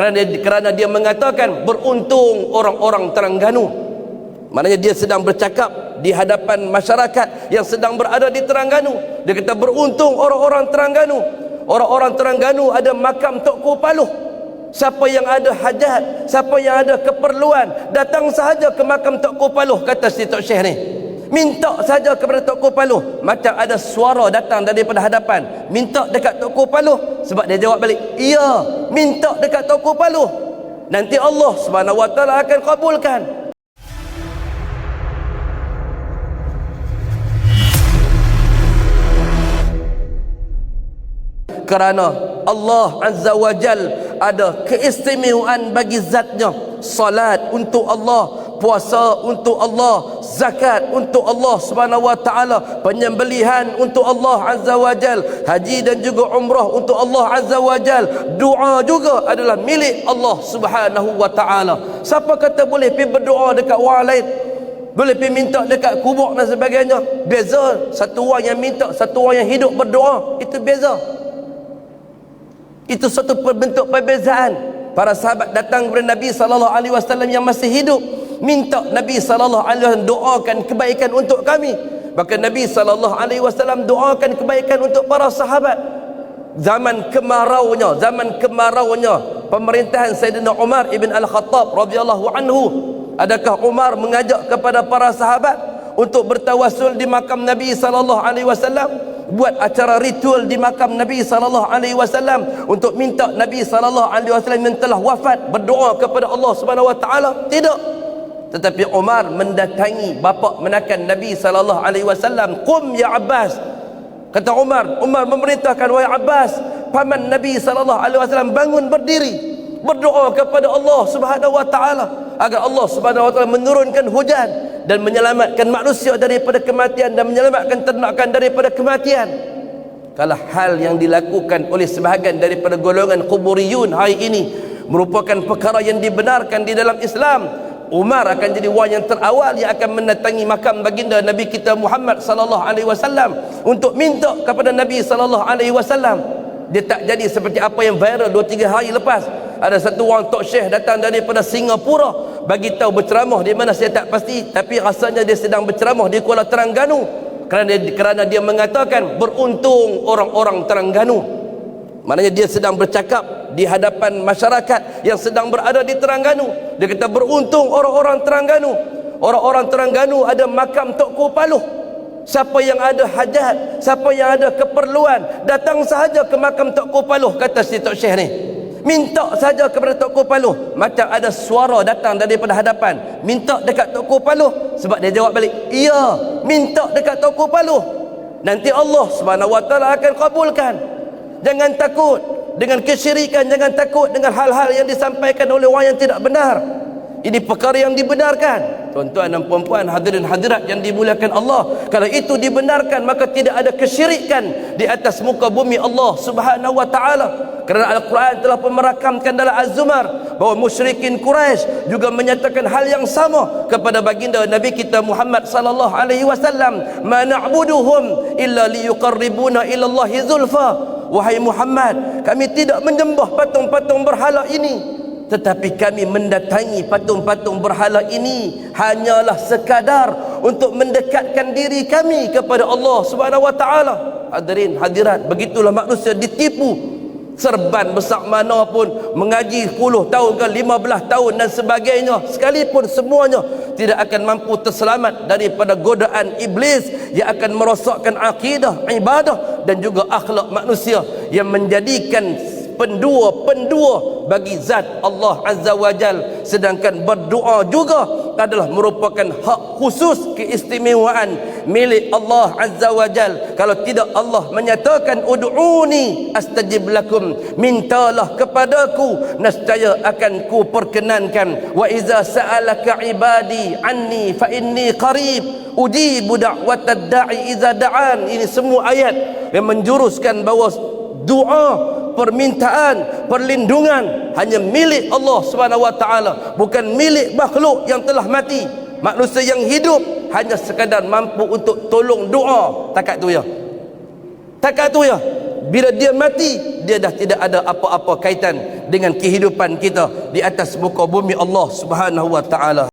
kerana kerana dia mengatakan beruntung orang-orang Terengganu. Maknanya dia sedang bercakap di hadapan masyarakat yang sedang berada di Terengganu. Dia kata beruntung orang-orang Terengganu. Orang-orang Terengganu ada makam Tok Paluh. Siapa yang ada hajat siapa yang ada keperluan datang sahaja ke makam Tok Paluh kata si Tok Syekh ni minta saja kepada Tok Paluh macam ada suara datang daripada hadapan. Minta dekat Tok Paluh sebab dia jawab balik iya minta dekat Tok Paluh nanti Allah taala akan kabulkan. Kerana Allah Azza wa Jal ada keistimewaan bagi zatnya. Salat untuk Allah puasa untuk Allah zakat untuk Allah Subhanahu wa taala penyembelihan untuk Allah Azza wa Jal haji dan juga umrah untuk Allah Azza wa Jal. Doa juga adalah milik Allah Subhanahu wa taala. Siapa kata boleh pergi berdoa dekat orang lain? Boleh pergi minta dekat kubur dan sebagainya? Beza. Satu orang yang minta satu orang yang hidup berdoa itu beza. Itu satu bentuk perbezaan. Para sahabat datang kepada Nabi sallallahu alaihi wasallam yang masih hidup, minta Nabi sallallahu alaihi wasallam doakan kebaikan untuk kami. Bahkan Nabi sallallahu alaihi wasallam doakan kebaikan untuk para sahabat. Zaman kemaraunya, zaman kemaraunya pemerintahan Sayyidina Umar ibn Al-Khattab radhiyallahu anhu. Adakah Umar mengajak kepada para sahabat untuk bertawasul di makam Nabi sallallahu alaihi wasallam? buat acara ritual di makam Nabi sallallahu alaihi wasallam untuk minta Nabi sallallahu alaihi wasallam yang telah wafat berdoa kepada Allah Subhanahu wa taala tidak tetapi Umar mendatangi bapa menakan Nabi sallallahu alaihi wasallam qum ya Abbas. Kata Umar Umar memerintahkan wahai Abbas paman Nabi sallallahu alaihi wasallam bangun berdiri berdoa kepada Allah Subhanahu wa taala agar Allah Subhanahu wa taala menurunkan hujan dan menyelamatkan manusia daripada kematian dan menyelamatkan ternakan daripada kematian. Kalau hal yang dilakukan oleh sebahagian daripada golongan kuburiyun hari ini merupakan perkara yang dibenarkan di dalam Islam Umar akan jadi orang yang terawal. Yang akan mendatangi makam baginda Nabi kita Muhammad sallallahu alaihi wasallam untuk minta kepada Nabi sallallahu alaihi wasallam. Dia tak jadi seperti apa yang viral 2 3 hari lepas. Ada satu orang tok syekh datang daripada Singapura bagi tahu berceramah di mana saya tak pasti. Tapi rasanya dia sedang berceramah di Kuala Terengganu kerana kerana dia mengatakan beruntung orang-orang Terengganu. Maknanya dia sedang bercakap di hadapan masyarakat yang sedang berada di Terengganu. Dia kata beruntung orang-orang Terengganu. Orang-orang Terengganu ada makam Tok Paluh. Siapa yang ada hajat siapa yang ada keperluan datang sahaja ke makam Tok Paluh kata si Tok Syekh ni. Minta saja kepada Tok Paluh. Macam ada suara datang daripada hadapan. Minta dekat Tok Paluh. Sebab dia jawab balik iya minta dekat Tok Paluh. Nanti Allah Subhanahu wa taala akan kabulkan. Jangan takut dengan kesyirikan jangan takut dengan hal-hal yang disampaikan oleh orang yang tidak benar. Ini perkara yang dibenarkan. Tuan-tuan dan puan-puan hadirin hadirat yang dimuliakan Allah kalau itu dibenarkan maka tidak ada kesyirikan di atas muka bumi Allah Subhanahu wa taala. Kerana Al-Quran telah merakamkan dalam Az-Zumar bahawa musyrikin Quraisy juga menyatakan hal yang sama kepada baginda Nabi kita Muhammad sallallahu alaihi wasallam. Ma na'buduhum illa liyuqarribuna ila Allah zulfa wahai Muhammad kami tidak menyembah patung-patung berhala ini tetapi kami mendatangi patung-patung berhala ini hanyalah sekadar untuk mendekatkan diri kami kepada Allah Subhanahu wa taala. Hadirin hadirat, begitulah manusia ditipu. Serban besar mana pun mengaji 10 tahun ke 15 tahun dan sebagainya sekalipun semuanya tidak akan mampu terselamat daripada godaan iblis yang akan merosakkan akidah, ibadah dan juga akhlak manusia yang menjadikan pendua-pendua bagi zat Allah Azza wa Jal. Sedangkan berdoa juga adalah merupakan hak khusus keistimewaan milik Allah Azza wa Jal. Kalau tidak Allah menyatakan ud'uni astajib lakum mintalah kepadaku nescaya akan ku perkenankan wa iza sa'alaka ibadi anni fa inni qarib ujibu da'watad da'i iza da'an. Ini semua ayat yang menjuruskan bahawa doa permintaan perlindungan hanya milik Allah Subhanahu wa taala bukan milik makhluk yang telah mati. Manusia yang hidup hanya sekadar mampu untuk tolong doa. Takat tu ya. Takat tu ya. Bila dia mati dia dah tidak ada apa-apa kaitan dengan kehidupan kita di atas muka bumi Allah Subhanahu wa taala